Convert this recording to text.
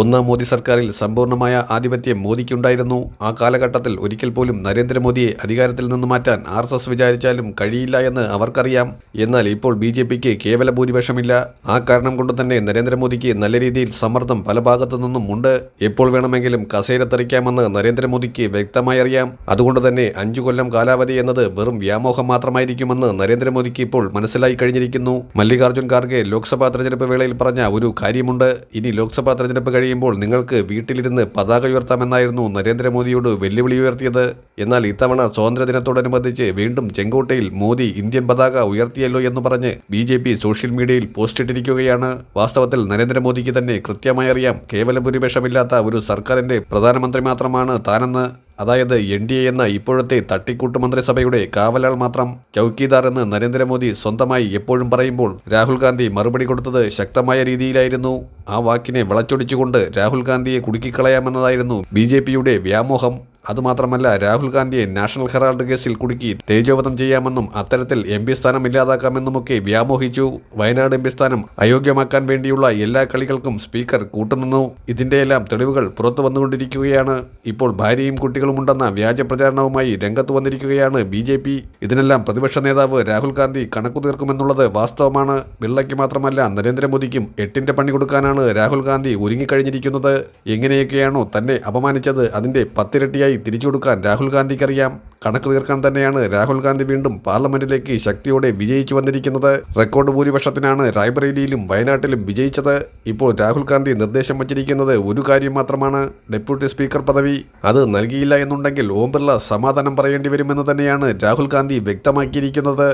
ഒന്നാം മോദി സർക്കാരിൽ സമ്പൂർണമായ ആധിപത്യം മോദിക്കുണ്ടായിരുന്നു. ആ കാലഘട്ടത്തിൽ ഒരിക്കൽ പോലും നരേന്ദ്രമോദിയെ അധികാരത്തിൽ നിന്ന് മാറ്റാൻ ആർ എസ് എസ് വിചാരിച്ചാലും കഴിയില്ല എന്ന് അവർക്കറിയാം. എന്നാൽ ഇപ്പോൾ ബി ജെ പിക്ക് കേവല ഭൂരിപക്ഷമില്ല. ആ കാരണം കൊണ്ട് തന്നെ നരേന്ദ്രമോദിക്ക് നല്ല രീതിയിൽ സമ്മർദ്ദം പല ഭാഗത്തു നിന്നും ഉണ്ട്. എപ്പോൾ വേണമെങ്കിലും കസേര തെറിക്കാമെന്ന് നരേന്ദ്രമോദിക്ക് വ്യക്തമായി അറിയാം. അതുകൊണ്ട് തന്നെ അഞ്ചു കൊല്ലം കാലാവധി എന്നത് വെറും വ്യാമോഹം മാത്രമായിരിക്കുമെന്ന് നരേന്ദ്രമോദിക്ക് ഇപ്പോൾ മനസ്സിലായി കഴിഞ്ഞിരിക്കുന്നു. മല്ലികാർജുൻ ഖാർഗെ ലോക്സഭാ തെരഞ്ഞെടുപ്പ് വേളയിൽ പറഞ്ഞ ഒരു കാര്യമുണ്ട്. ഇനി ലോക്സഭാ തെരഞ്ഞെടുപ്പ് കഴിയുമ്പോൾ നിങ്ങൾക്ക് വീട്ടിലിരുന്ന് പതാക ഉയർത്താമെന്നായിരുന്നു നരേന്ദ്രമോദിയോട് വെല്ലുവിളി ഉയർത്തിയത്. എന്നാൽ ഇത്തവണ സ്വാതന്ത്ര്യദിനത്തോടനുബന്ധിച്ച് വീണ്ടും ചെങ്കോട്ടയിൽ മോദി ഇന്ത്യൻ പതാക ഉയർത്തിയല്ലോ എന്ന് പറഞ്ഞ് B J P social media post ഇട്ടിരിക്കുകയാണ്. വാസ്തവത്തിൽ നരേന്ദ്രമോദിക്ക് തന്നെ കൃത്യമായി അറിയാം കേവല ഭൂരിപക്ഷമില്ലാത്ത ഒരു സർക്കാരിന്റെ പ്രധാനമന്ത്രി മാത്രമാണ് താനെന്ന്. അതായത് എൻ ഡി എ എന്ന ഇപ്പോഴത്തെ തട്ടിക്കൂട്ട് മന്ത്രിസഭയുടെ കാവലാൾ മാത്രം ചൌക്കിദാർ എന്ന് നരേന്ദ്രമോദി സ്വന്തമായി എപ്പോഴും പറയുമ്പോൾ രാഹുൽ ഗാന്ധി മറുപടി കൊടുത്തത് ശക്തമായ രീതിയിലായിരുന്നു. ആ വാക്കിനെ വളച്ചൊടിച്ചുകൊണ്ട് രാഹുൽ ഗാന്ധിയെ കുടുക്കിക്കളയാമെന്നതായിരുന്നു ബി വ്യാമോഹം. അതുമാത്രമല്ല രാഹുൽ ഗാന്ധിയെ നാഷണൽ ഹെറാൾഡ് കേസിൽ കുടുക്കി തേജോവധം ചെയ്യാമെന്നും അത്തരത്തിൽ എം പി സ്ഥാനം ഇല്ലാതാക്കാമെന്നുമൊക്കെ വ്യാമോഹിച്ചു. വയനാട് എം പി സ്ഥാനം അയോഗ്യമാക്കാൻ വേണ്ടിയുള്ള എല്ലാ കളികൾക്കും സ്പീക്കർ കൂട്ടുനിന്നു. ഇതിന്റെയെല്ലാം തെളിവുകൾ പുറത്തു വന്നുകൊണ്ടിരിക്കുകയാണ്. ഇപ്പോൾ ഭാര്യയും കുട്ടികളുമുണ്ടെന്ന വ്യാജ പ്രചാരണവുമായി രംഗത്ത് വന്നിരിക്കുകയാണ് ബി ജെ പി. ഇതിനെല്ലാം പ്രതിപക്ഷ നേതാവ് രാഹുൽ ഗാന്ധി കണക്കു തീർക്കുമെന്നുള്ളത് വാസ്തവമാണ്. പിള്ളയ്ക്ക് മാത്രമല്ല നരേന്ദ്രമോദിക്കും എട്ടിന്റെ പണി കൊടുക്കാനാണ് രാഹുൽ ഗാന്ധി ഒരുങ്ങിക്കഴിഞ്ഞിരിക്കുന്നത്. എങ്ങനെയൊക്കെയാണോ തന്നെ അപമാനിച്ചത്. അതിന്റെ പത്തിരട്ടിയായി തിരിച്ചു കൊടുക്കാൻ രാഹുൽ ഗാന്ധിക്കറിയാം. കണക്ക് തീർക്കാൻ തന്നെയാണ് രാഹുൽ ഗാന്ധി വീണ്ടും പാർലമെന്റിലേക്ക് ശക്തിയോടെ വിജയിച്ചു വന്നിരിക്കുന്നത്. റെക്കോർഡ് ഭൂരിപക്ഷത്തിനാണ് റായ്ബറേലിയിലും വയനാട്ടിലും വിജയിച്ചത്. ഇപ്പോൾ രാഹുൽ ഗാന്ധി നിർദ്ദേശം വച്ചിരിക്കുന്നത് ഒരു കാര്യം മാത്രമാണ്. ഡെപ്യൂട്ടി സ്പീക്കർ പദവി. അത് നൽകിയില്ല എന്നുണ്ടെങ്കിൽ ഓം ബിർള സമാധാനം പറയേണ്ടി വരുമെന്ന് തന്നെയാണ് രാഹുൽ ഗാന്ധി വ്യക്തമാക്കിയിരിക്കുന്നത്.